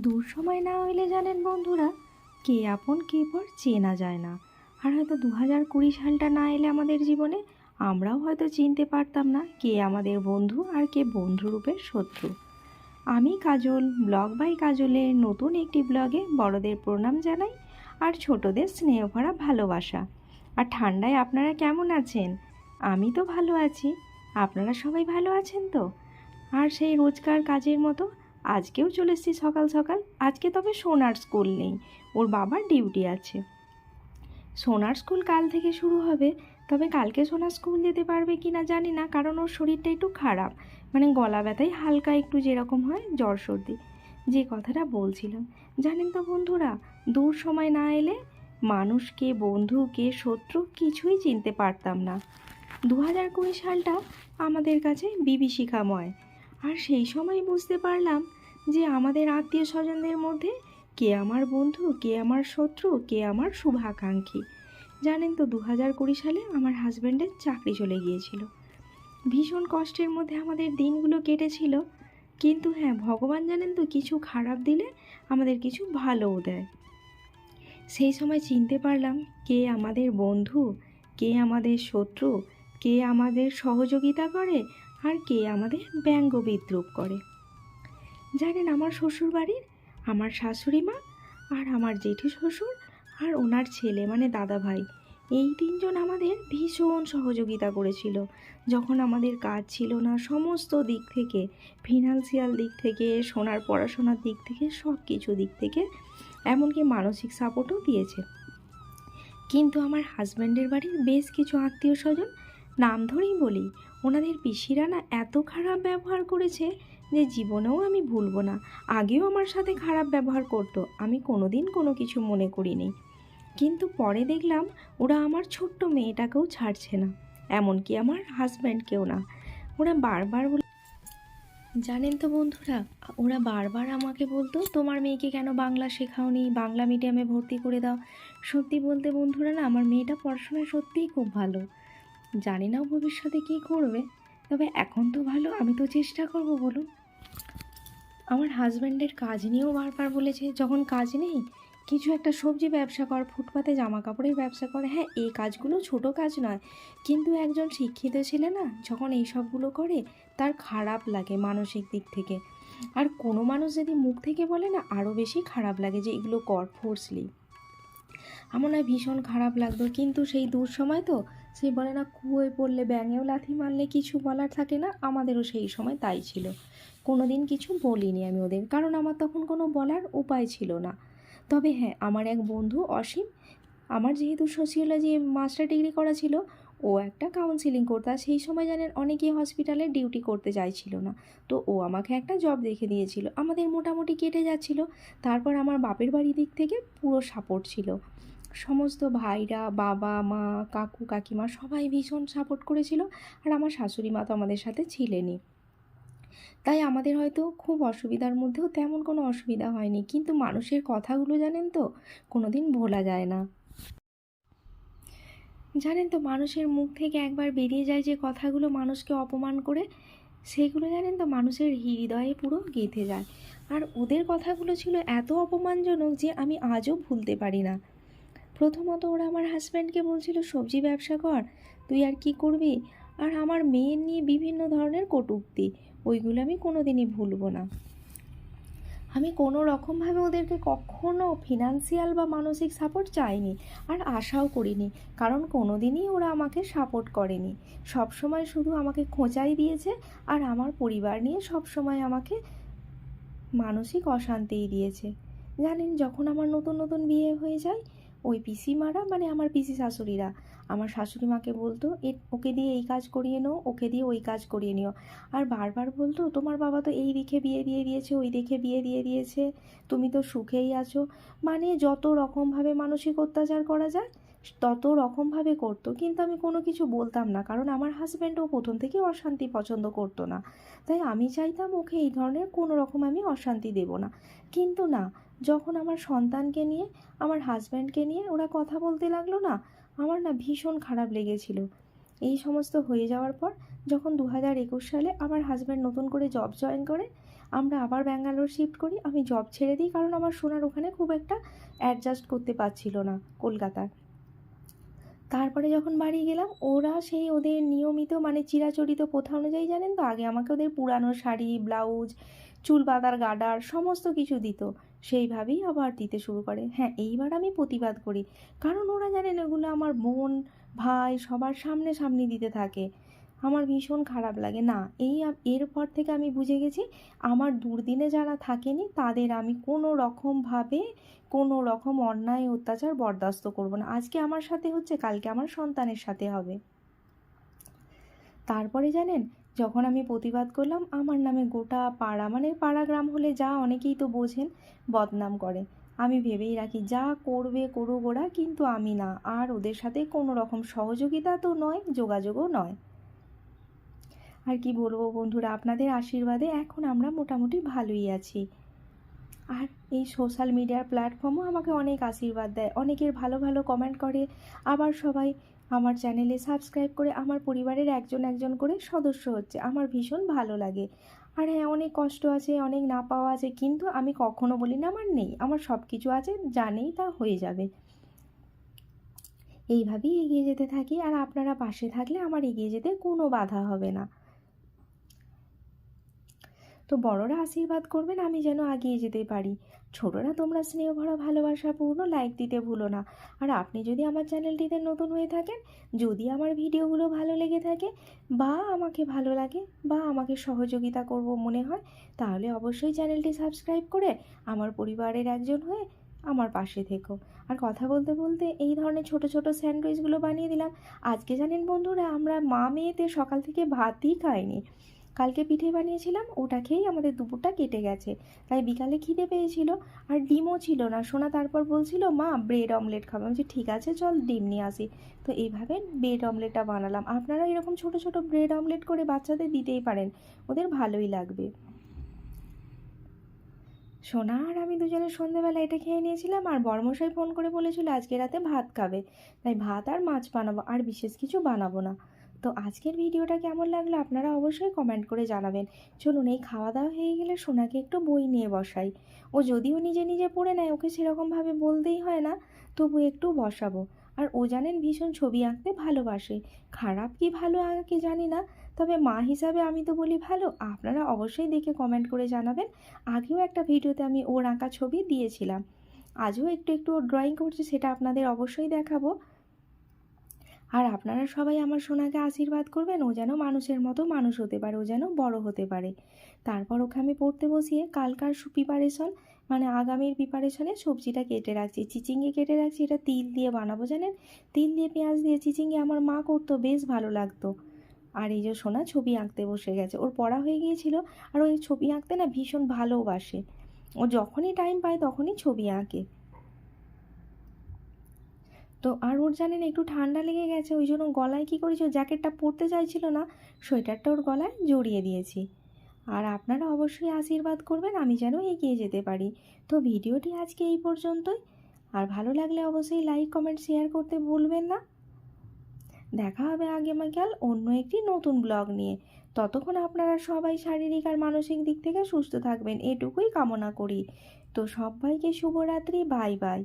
দূর সময় না হইলে জানেন বন্ধুরা, কে আপন কে পর চেনা যায় না। আর হয়তো দু হাজার কুড়ি সালটা না এলে আমাদের জীবনে আমরাও হয়তো চিনতে পারতাম না কে আমাদের বন্ধু আর কে বন্ধুরূপের শত্রু। আমি কাজল, ব্লগ বাই কাজলের নতুন একটি ব্লগে বড়দের প্রণাম জানাই আর ছোটদের স্নেহ ভরা ভালোবাসা। আর ঠান্ডায় আপনারা কেমন আছেন? আমি তো ভালো আছি। আপনারা সবাই ভালো আছেন তো? আর সেই রোজকার কাজের মতো আজকেও চলে এসেছি সকাল সকাল। আজকে তবে সোনার স্কুল নেই, ওর বাবার ডিউটি আছে। সোনার স্কুল কাল থেকে শুরু হবে, তবে কালকে সোনার স্কুল যেতে পারবে কি না জানি না, কারণ ওর শরীরটা একটু খারাপ। মানে গলা ব্যথায় হালকা একটু যেরকম হয়, জ্বর সর্দি। যে কথাটা বলছিলাম, জানেন তো বন্ধুরা, দূর সময় না এলে মানুষকে, বন্ধুকে, শত্রু কিছুই চিনতে পারতাম না। দু হাজার কুড়ি সালটা আমাদের কাছে বিভীষিকাময়। আর সেই সময় বুঝতে পারলাম যে আমাদের আত্মীয় স্বজনদের মধ্যে কে আমার বন্ধু, কে আমার শত্রু, কে আমার শুভাকাঙ্ক্ষী। জানেন তো দু হাজার কুড়ি সালে আমার হাজব্যান্ডের চাকরি চলে গিয়েছিল। ভীষণ কষ্টের মধ্যে আমাদের দিনগুলো কেটেছিল। কিন্তু হ্যাঁ ভগবান জানেন তো, কিছু খারাপ দিলে আমাদের কিছু ভালোও দেয়। সেই সময় চিনতে পারলাম কে আমাদের বন্ধু, কে আমাদের শত্রু, কে আমাদের সহযোগিতা করে আর কে আমাদের ব্যঙ্গ বিদ্রুপ করে। জানেন আমার শ্বশুর বাড়ির আমার শাশুড়ি মা আর আমার জেঠু শ্বশুর আর ওনার ছেলে মানে দাদা ভাই এই তিনজন আমাদের ভীষণ সহযোগিতা করেছিল। যখন আমাদের কাজ ছিল না, সমস্ত দিক থেকে ফিনান্সিয়াল দিক থেকে, সোনার পড়াশোনার দিক থেকে সব কিছু দিক থেকে, এমনকি মানসিক সাপোর্টও দিয়েছে। কিন্তু আমার হাজব্যান্ডের বাড়ির বেশ কিছু আত্মীয় স্বজন নাম ধরেই বলি, ওনাদের পিসিরা না এত খারাপ ব্যবহার করেছে যে জীবনেও আমি ভুলবো না। আগেও আমার সাথে খারাপ ব্যবহার করতো, আমি কোনোদিন কোনো কিছু মনে করিনি। কিন্তু পরে দেখলাম ওরা আমার ছোট্ট মেয়েটাকেও ছাড়ছে না, এমনকি আমার হাজব্যান্ডকেও না। ওরা বারবার জানেন তো বন্ধুরা, ওরা বারবার আমাকে বলতো, তোমার মেয়েকে কেন বাংলা শেখাওনি? বাংলা মিডিয়ামে ভর্তি করে দাও। সত্যি বলতে বন্ধুরা না, আমার মেয়েটা পড়াশোনায় সত্যিই খুব ভালো। জানি না ভবিষ্যতে কী করবে, তবে এখন তো ভালো, আমি তো চেষ্টা করব বলুন। আমার হাজব্যান্ডের কাজ নিয়েও বারবার বলেছে, যখন কাজ নেই, কিছু একটা সবজি ব্যবসা কর, ফুটপাতে জামা কাপড়ের ব্যবসা কর। হ্যাঁ এই কাজগুলো ছোট কাজ নয়, কিন্তু একজন শিক্ষিত ছেলে না, যখন এই সবগুলো করে, তার খারাপ লাগে মানসিক দিক থেকে। আর কোনো মানুষ যদি মুখ থেকে বলে না আরও বেশি খারাপ লাগে যে এগুলো কর ফোর্সলি আমার না ভীষণ খারাপ লাগতো, কিন্তু সেই দূর সময় তো সেই বলে না কুয়োয় পড়লে, ব্যাঙেও লাথি মারলে কিছু বলার থাকে না, আমাদেরও সেই সময় তাই ছিল। কোনো দিন কিছু বলিনি আমি ওদের, কারণ আমার তখন কোনো বলার উপায় ছিল না। তবে হ্যাঁ আমার এক বন্ধু অসীম, আমার যেহেতু সোশিওলজি মাস্টার ডিগ্রি করা ছিল, ও একটা কাউন্সিলিং করতো সেই সময় জানেন অনেকেই হসপিটালে ডিউটি করতে চাইছিল না। তো ও আমাকে একটা জব দেখে দিয়েছিল, আমাদের মোটামুটি কেটে যাচ্ছিল, তারপর আমার বাপের বাড়ি দিক থেকে পুরো সাপোর্ট ছিল। সমস্ত ভাইরা, বাবা, মা, কাকু, কাকিমা সবাই ভীষণ সাপোর্ট করেছিল আর আমার শাশুড়ি মা তো আমাদের সাথে ছিলেনই। তাই আমাদের হয়তো খুব অসুবিধার মধ্যেও তেমন কোনো অসুবিধা হয়নি, কিন্তু মানুষের কথাগুলো জানেন তো কোনো দিন ভোলা যায় না। জানেন তো, মানুষের মুখ থেকে একবার বেরিয়ে যায় যে কথাগুলো মানুষকে অপমান করে, সেগুলো জানেন তো, মানুষের হৃদয়ে পুরো গেঁথে যায়। আর ওদের কথাগুলো ছিল এত অপমানজনক যে আমি আজও ভুলতে পারি না। প্রথমত ওরা আমার হাজব্যান্ডকে বলছিল, সবজি ব্যবসা কর, তুই আর কি করবি? আর আমার মেয়ের নিয়ে বিভিন্ন ধরনের কটূক্তি, ওইগুলো আমি কোনো দিনই ভুলবো না। আমি কোনো রকমভাবে ওদেরকে কখনো ফিনান্সিয়াল বা মানসিক সাপোর্ট চাইনি আর আশাও করিনি, কারণ কোনো দিনই ওরা আমাকে সাপোর্ট করেনি। সব সময় শুধু আমাকে খোঁচাই দিয়েছে আর আমার পরিবার নিয়ে সব সময় আমাকে মানসিক অশান্তিই দিয়েছে। জানেন, যখন আমার নতুন নতুন বিয়ে হয়ে যায় ওই পিসিমারা মানে আমার পিসি শাশুড়িরা। আমার শাশুড়ি মাকে বলতো, এ, ওকে দিয়ে এই কাজ করিয়ে নাও, ওকে দিয়ে ওই কাজ করিয়ে নিও। আর বারবার বলতো, তোমার বাবা তো এই দিকে বিয়ে দিয়ে দিয়েছে, ওই দিকে বিয়ে দিয়ে দিয়েছে, তুমি তো সুখেই আছো। মানে যত রকমভাবে মানসিক অত্যাচার করা যায়, তত রকমভাবে করতো। কিন্তু আমি কোনো কিছু বলতাম না, কারণ আমার হাজব্যান্ডও প্রথম থেকে অশান্তি পছন্দ করতো না। তাই আমি চাইতাম ওকে এই ধরনের কোনো রকম আমি অশান্তি দেব না। কিন্তু না যখন আমার সন্তানকে নিয়ে, আমার হাজব্যান্ডকে নিয়ে ওরা কথা বলতে লাগল না, আমার না ভীষণ খারাপ লেগেছিল। এই সমস্ত হয়ে যাওয়ার পর যখন দু হাজার একুশ সালে আমার হাজব্যান্ড নতুন করে জব জয়েন করে, আমরা আবার ব্যাঙ্গালোর শিফট করি, আমি জব ছেড়ে দিই কারণ আমার সোনার ওখানে খুব একটা অ্যাডজাস্ট করতে পারছিল না কলকাতায় তারপরে যখন বাড়ি গেলাম, ওরা সেই ওদের নিয়মিত মানে চিরাচরিত প্রথা অনুযায়ী জানেন তো, আগে আমাকে ওদের পুরানো শাড়ি ব্লাউজ চুল বাঁধার গার্ডার সমস্ত কিছু দিত। সেইভাবেই আবার দিতে শুরু করে। হ্যাঁ এইবার আমি প্রতিবাদ করি। কারণ ওরা জানেন এগুলো আমার বোন, ভাই সবার সামনে সামনে দিতে থাকে। আমার ভীষণ খারাপ লাগে। না, এই এরপর থেকে আমি বুঝে গেছি, আমার দুর্দিনে যারা থাকেনি তাদের আমি কোনো রকমভাবে, কোনো রকম অন্যায়, অত্যাচার বরদাস্ত করব না। আজকে আমার সাথে হচ্ছে, কালকে আমার সন্তানের সাথে হবে। তারপরে জানেন যখন আমি প্রতিবাদ করলাম, আমার নামে গোটা পাড়া মানে পাড়া গ্রাম হলে যা অনেকেই তো বোঝেন, বদনাম করে। আমি ভেবেই রাখি, যা করবে করুক ওরা, কিন্তু আমি না। আর ওদের সাথে কোনো রকম সহযোগিতা তো নয়, যোগাযোগও নয়। আর কি বলব বন্ধুরা, আপনাদের আশীর্বাদে এখন আমরা মোটামুটি ভালোই আছি। আর এই সোশ্যাল মিডিয়ার প্ল্যাটফর্মও আমাকে অনেক আশীর্বাদ দেয়, অনেকের ভালো ভালো কমেন্ট করে, আবার সবাই আমার চ্যানেলে সাবস্ক্রাইব করে আমার পরিবারের একজন একজন করে সদস্য হচ্ছে। আমার ভীষণ ভালো লাগে। আর হ্যাঁ অনেক কষ্ট আছে, অনেক না পাওয়া আছে, কিন্তু আমি কখনো বলি না আমার নেই। আমার সব কিছু আছে জানেই তা হয়ে যাবে। এইভাবেই এগিয়ে যেতে থাকি, আর আপনারা পাশে থাকলে আমার এগিয়ে যেতে কোনো বাধা হবে না। তো বড়রা আশীর্বাদ করবেন, আমি যেন এগিয়ে যেতে পারি। ছোটরা তোমরা স্নেহ ভরা ভালোবাসা পূর্ণ লাইক দিতে ভুলো না। আর আপনি যদি আমার চ্যানেলটিতে নতুন হয়ে থাকেন, যদি আমার ভিডিওগুলো ভালো লেগে থাকে বা আমাকে ভালো লাগে বা আমাকে সহযোগিতা করব মনে হয়, তাহলে অবশ্যই চ্যানেলটি সাবস্ক্রাইব করে আমার পরিবারের একজন হয়ে আমার পাশে থেকো। আর কথা বলতে বলতে এই ধরনের ছোট ছোট স্যান্ডউইচগুলো বানিয়ে দিলাম। আজকে জানেন বন্ধুরা, আমরা মা মেয়েতে সকাল থেকে ভাতই খাইনি। কালকে পিঠে বানিয়েছিলাম, ওটা খেয়েই আমাদের দুপুরটা কেটে গেছে। তাই বিকালে খিদে পেয়েছিল, আর ডিমও ছিল না। সোনা তারপর বলছিল, মা, ব্রেড অমলেট খাবে। আমি ঠিক আছে, চল ডিম নিয়ে আসি। তো এইভাবে ব্রেড অমলেটটা বানালাম। আপনারা এরকম ছোট ছোট ব্রেড অমলেট করে বাচ্চাদের দিতেই পারেন, ওদের ভালোই লাগবে। সোনা আর আমি দুজনে সন্ধেবেলা এটা খেয়ে নিয়েছিলাম, আর বর্মশাই ফোন করে বলেছিল, আজকে রাতে ভাত খাবে। তাই ভাত আর মাছ বানাবো, আর বিশেষ কিছু বানাবো না। তো আজকের ভিডিওটা কেমন লাগল আপনারা অবশ্যই কমেন্ট করে জানাবেন। চলুন, এই খাওয়া দাওয়া হয়ে গেলে সোনাকে একটু বই নিয়ে বসাই। ও যদিও নিজে নিজে পড়ে নেয়, ওকে সেরকমভাবে বলতেই হয় না, তবু একটু বসাবো। আর ও জানেন ভীষণ ছবি আঁকতে ভালোবাসে। খারাপ কি ভালো আঁকে জানি না, তবে মা হিসাবে আমি তো বলি ভালো, আপনারা অবশ্যই দেখে কমেন্ট করে জানাবেন। আগেও একটা ভিডিওতে আমি ওর আঁকা ছবি দিয়েছিলাম। আজও একটু একটু ড্রয়িং করছে, সেটা আপনাদের অবশ্যই দেখাবো। আর আপনারা সবাই আমার সোনাকে আশীর্বাদ করবেন, ও যেন মানুষের মতো মানুষ হতে পারে, ও যেন বড় হতে পারে। তারপর ওকে আমি পড়তে বসিয়ে কালকার প্রিপারেশন মানে আগামীর প্রিপারেশনে সবজিটা কেটে রাখছি। চিচিঙ্গে কেটে রাখছি, এটা তিল দিয়ে বানাবো, জানেন? তিল দিয়ে পেঁয়াজ দিয়ে চিচিঙ্গে আমার মা করতো, বেশ ভালো লাগতো। আর এই যে সোনা ছবি আঁকতে বসে গেছে। ওর পড়া হয়ে গিয়েছিল, আর ওই ছবি আঁকতে না ভীষণ ভালোবাসে। ও যখনই টাইম পায় তখনই ছবি আঁকে। তো আর ওর জানেন একটু ঠান্ডা লেগে গেছে, ওই জন্য গলায় কী করেছি, ও জ্যাকেটটা পরতে চাইছিল না, সোয়েটারটা ওর গলায় জড়িয়ে দিয়েছি। আর আপনারা অবশ্যই আশীর্বাদ করবেন, আমি যেন এগিয়ে যেতে পারি। তো ভিডিওটি আজকে এই পর্যন্তই। আর ভালো লাগলে অবশ্যই লাইক, কমেন্ট, শেয়ার করতে ভুলবেন না। দেখা হবে আগে আগামীকাল অন্য একটি নতুন ব্লগ নিয়ে। ততক্ষণ আপনারা সবাই শারীরিক আর মানসিক দিক থেকে সুস্থ থাকবেন, এটুকুই কামনা করি। তো সবাইকে শুভরাত্রি, বাই বাই।